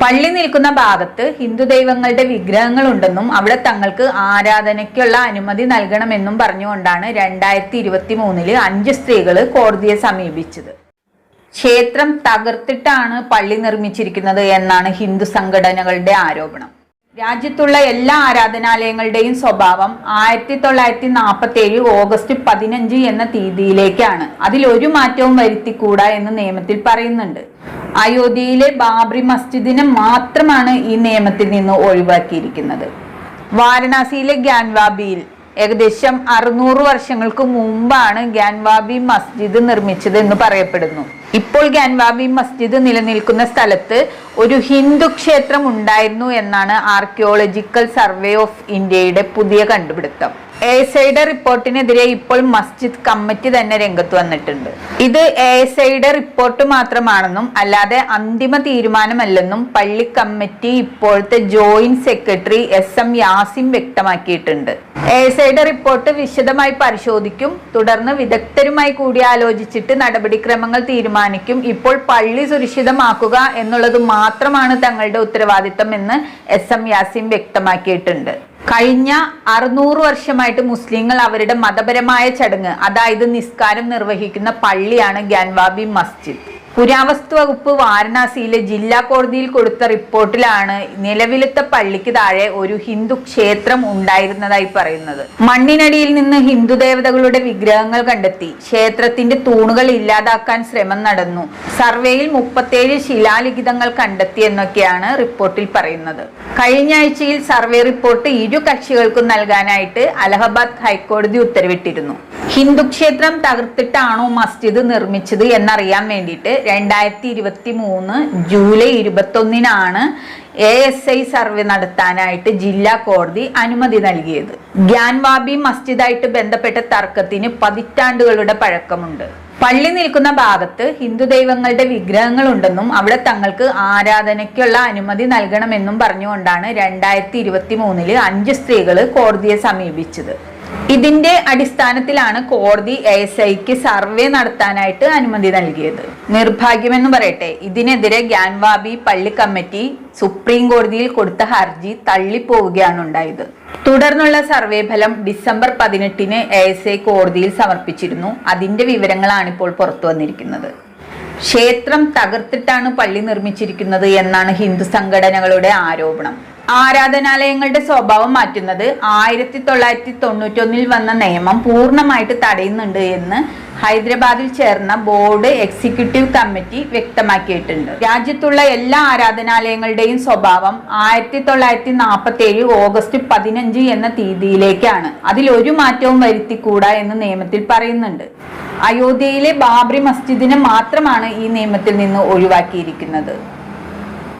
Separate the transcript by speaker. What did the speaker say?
Speaker 1: പള്ളി നിൽക്കുന്ന ഭാഗത്ത് ഹിന്ദു ദൈവങ്ങളുടെ വിഗ്രഹങ്ങൾ ഉണ്ടെന്നും അവിടെ തങ്ങൾക്ക് ആരാധനയ്ക്കുള്ള അനുമതി നൽകണമെന്നും പറഞ്ഞുകൊണ്ടാണ് രണ്ടായിരത്തി ഇരുപത്തി മൂന്നിൽ അഞ്ച് സ്ത്രീകൾ കോടതിയെ സമീപിച്ചത്. ക്ഷേത്രം തകർത്തിട്ടാണ് പള്ളി നിർമ്മിച്ചിരിക്കുന്നത് എന്നാണ് ഹിന്ദു സംഘടനകളുടെ ആരോപണം. രാജ്യത്തുള്ള എല്ലാ ആരാധനാലയങ്ങളുടെയും സ്വഭാവം ആയിരത്തി തൊള്ളായിരത്തി നാൽപ്പത്തി ഏഴ് ഓഗസ്റ്റ് പതിനഞ്ച് എന്ന തീയതിയിലേക്കാണ്. അതിൽ ഒരു മാറ്റവും വരുത്തിക്കൂടാ എന്ന് നിയമത്തിൽ പറയുന്നുണ്ട്. അയോധ്യയിലെ ബാബ്രി മസ്ജിദിനെ മാത്രമാണ് ഈ നിയമത്തിൽ നിന്ന് ഒഴിവാക്കിയിരിക്കുന്നത്. വാരണാസിയിലെ ഗ്യാൻവാബിയിൽ ഏകദേശം അറുന്നൂറ് വർഷങ്ങൾക്ക് മുമ്പാണ് ഗ്യാൻവാബി മസ്ജിദ് നിർമ്മിച്ചത് എന്ന് പറയപ്പെടുന്നു. ഇപ്പോൾ ഗ്യാൻവാബി മസ്ജിദ് നിലനിൽക്കുന്ന സ്ഥലത്ത് ഒരു ഹിന്ദു ക്ഷേത്രം ഉണ്ടായിരുന്നു എന്നാണ് ആർക്കിയോളജിക്കൽ സർവേ ഓഫ് ഇന്ത്യയുടെ പുതിയ കണ്ടുപിടുത്തം. എ എസ് ഐയുടെ റിപ്പോർട്ടിനെതിരെ ഇപ്പോൾ മസ്ജിദ് കമ്മിറ്റി തന്നെ രംഗത്ത് വന്നിട്ടുണ്ട്. ഇത് എ എസ് ഐയുടെ റിപ്പോർട്ട് മാത്രമാണെന്നും അല്ലാതെ അന്തിമ തീരുമാനമല്ലെന്നും പള്ളി കമ്മിറ്റി ഇപ്പോഴത്തെ joint secretary S M Yasim വ്യക്തമാക്കിയിട്ടുണ്ട്. എ എസ് ഐയുടെ റിപ്പോർട്ട് വിശദമായി പരിശോധിക്കും തുടർന്ന് വിദഗ്ധരുമായി കൂടിയാലോചിച്ചിട്ട് നടപടിക്രമങ്ങൾ തീരുമാനിക്കും ഇപ്പോൾ പള്ളി സുരക്ഷിതമാക്കുക എന്നുള്ളത് മാത്രമാണ് തങ്ങളുടെ ഉത്തരവാദിത്തം എന്ന് എസ് എം യാസിം വ്യക്തമാക്കിയിട്ടുണ്ട്. കഴിഞ്ഞ അറുന്നൂറ് വർഷമായിട്ട് മുസ്ലിങ്ങൾ അവരുടെ മതപരമായ ചടങ്ങ് അതായത് നിസ്കാരം നിർവഹിക്കുന്ന പള്ളിയാണ് ഗ്യാൻവാബി മസ്ജിദ്. പുരാവസ്തു വകുപ്പ് വാരണാസിയിലെ ജില്ലാ കോടതിയിൽ കൊടുത്ത റിപ്പോർട്ടിലാണ് നിലവിലത്തെ പള്ളിക്ക് താഴെ ഒരു ഹിന്ദു ക്ഷേത്രം ഉണ്ടായിരുന്നതായി പറയുന്നത്. മണ്ണിനടിയിൽ നിന്ന് ഹിന്ദു ദേവതകളുടെ വിഗ്രഹങ്ങൾ കണ്ടെത്തി. ക്ഷേത്രത്തിന്റെ തൂണുകൾ ഇല്ലാതാക്കാൻ ശ്രമം നടന്നു. സർവേയിൽ മുപ്പത്തേഴ് ശിലാലിഖിതങ്ങൾ കണ്ടെത്തി എന്നൊക്കെയാണ് റിപ്പോർട്ടിൽ പറയുന്നത്. കഴിഞ്ഞ ആഴ്ചയിൽ സർവേ റിപ്പോർട്ട് ഇരു കക്ഷികൾക്കും നൽകാനായിട്ട് അലഹബാദ് ഹൈക്കോടതി ഉത്തരവിട്ടിരുന്നു. ഹിന്ദു ക്ഷേത്രം തകർത്തിട്ടാണോ മസ്ജിദ് നിർമ്മിച്ചത് എന്നറിയാൻ വേണ്ടിയിട്ട് രണ്ടായിരത്തി ഇരുപത്തി മൂന്ന് ജൂലൈ ഇരുപത്തൊന്നിനാണ് എ എസ് ഐ സർവേ നടത്താനായിട്ട് ജില്ലാ കോടതി അനുമതി നൽകിയത്. ഗ്യാൻവാബി മസ്ജിദായിട്ട് ബന്ധപ്പെട്ട തർക്കത്തിന് പതിറ്റാണ്ടുകളുടെ പഴക്കമുണ്ട്. പള്ളി നിൽക്കുന്ന ഭാഗത്ത് ഹിന്ദു ദൈവങ്ങളുടെ വിഗ്രഹങ്ങൾ ഉണ്ടെന്നും അവിടെ തങ്ങൾക്ക് ആരാധനയ്ക്കുള്ള അനുമതി നൽകണമെന്നും പറഞ്ഞുകൊണ്ടാണ് രണ്ടായിരത്തി ഇരുപത്തി മൂന്നിൽ അഞ്ച് സ്ത്രീകൾ കോടതിയെ സമീപിച്ചത്. ഇതിന്റെ അടിസ്ഥാനത്തിലാണ് കോടതി എസ് ഐക്ക് സർവേ നടത്താനായിട്ട് അനുമതി നൽകിയത്. നിർഭാഗ്യമെന്ന് പറയട്ടെ ഇതിനെതിരെ ഗ്യാൻവാബി പള്ളി കമ്മിറ്റി സുപ്രീം കോടതിയിൽ കൊടുത്ത ഹർജി തള്ളിപ്പോവുകയാണ് ഉണ്ടായത്. തുടർന്നുള്ള സർവേ ഫലം ഡിസംബർ പതിനെട്ടിന് എസ് ഐ കോടതിയിൽ സമർപ്പിച്ചിരുന്നു. അതിന്റെ വിവരങ്ങളാണ് ഇപ്പോൾ പുറത്തു വന്നിരിക്കുന്നത്. ക്ഷേത്രം തകർത്തിട്ടാണ് പള്ളി നിർമ്മിച്ചിരിക്കുന്നത് എന്നാണ് ഹിന്ദു സംഘടനകളുടെ ആരോപണം. ആരാധനാലയങ്ങളുടെ സ്വഭാവം മാറ്റുന്നത് ആയിരത്തി തൊള്ളായിരത്തി തൊണ്ണൂറ്റൊന്നിൽ വന്ന നിയമം പൂർണമായിട്ട് തടയുന്നുണ്ട് എന്ന് ഹൈദരാബാദിൽ ചേർന്ന ബോർഡ് എക്സിക്യൂട്ടീവ് കമ്മിറ്റി വ്യക്തമാക്കിയിട്ടുണ്ട്. രാജ്യത്തുള്ള എല്ലാ ആരാധനാലയങ്ങളുടെയും സ്വഭാവം ആയിരത്തി തൊള്ളായിരത്തി നാൽപ്പത്തി ഏഴ് ഓഗസ്റ്റ് പതിനഞ്ച് എന്ന തീയതിയിലേക്കാണ്. അതിൽ ഒരു മാറ്റവും വരുത്തിക്കൂടാ എന്ന് നിയമത്തിൽ പറയുന്നുണ്ട്. അയോധ്യയിലെ ബാബ്രി മസ്ജിദിനെ മാത്രമാണ് ഈ നിയമത്തിൽ നിന്ന് ഒഴിവാക്കിയിരിക്കുന്നത്.